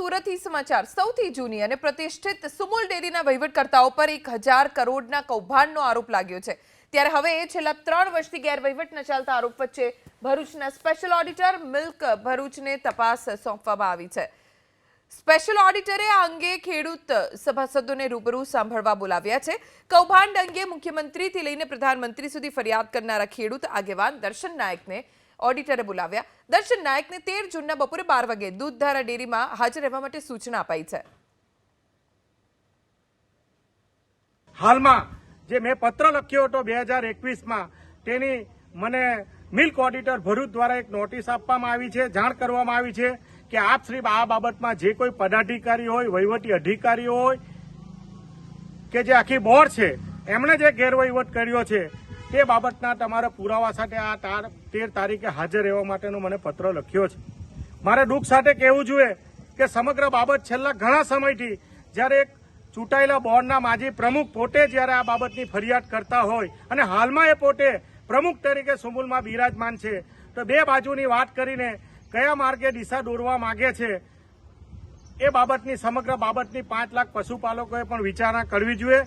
સુરતથી સમાચાર. સૌથી જૂની અને પ્રતિષ્ઠિત સુમુલ ડેરીના વહીવટકર્તાઓ પર એક હજાર કરોડના કૌભાંડનો આરોપ લાગ્યો છે. ત્યારે હવે છેલ્લા ત્રણ વર્ષથી ગેરવહીવટના ચાલતા આરોપ વચ્ચે ભરૂચના સ્પેશિયલ ઓડિટર મિલ્ક ભરૂચને તપાસ સોંપવામાં આવી છે. સ્પેશિયલ ઓડિટરે આ અંગે ખેડૂત સભાસદોને રૂબરૂ સાંભળવા બોલાવ્યા છે. કૌભાંડ અંગે મુખ્યમંત્રીથી લઈને પ્રધાનમંત્રી સુધી ફરિયાદ કરનારા ખેડૂત આગેવાન દર્શન નાયકને ઓડિટરે બોલાવ્યા. દર્શન નાયકને તેર જૂનના બપોરે બાર વાગે દૂધધારા ડેરીમાં હાજર રહેવા માટે સૂચના અપાઈ છે. હાલમાં જે મેં પત્ર લખ્યો હતો બે હજાર એકવીસમાં, તેની મને મિલ્ક ઓડિટર ભરૂચ દ્વારા એક નોટિસ આપવામાં આવી છે. જાણ કરવામાં આવી છે કે આપ શ્રી આ બાબતમાં જે કોઈ પદાધિકારી હોય, વહીવટી અધિકારીઓ હોય, કે જે આખી બોર્ડ છે, એમણે જે ગેરવહીવટ કર્યો છે તે બાબતના તમારા પુરાવા સાથે આ તાર તેર તારીખે હાજર રહેવા માટેનો મને પત્ર લખ્યો છે. મારે દુઃખ સાથે કહેવું જોઈએ કે સમગ્ર બાબત છેલ્લા ઘણા સમયથી જ્યારે એક ચૂંટાયેલા બોર્ડના માજી પ્રમુખ પોતે જ્યારે આ બાબતની ફરિયાદ કરતા હોય અને હાલમાં એ પોતે પ્રમુખ તરીકે સુમુલમાં બિરાજમાન છે, તો બે બાજુની વાત કરીને કયા માર્ગે દિશા દોરવા માગે છે, એ બાબતની સમગ્ર બાબતની પાંચ લાખ પશુપાલકોએ પણ વિચારણા કરવી જોઈએ.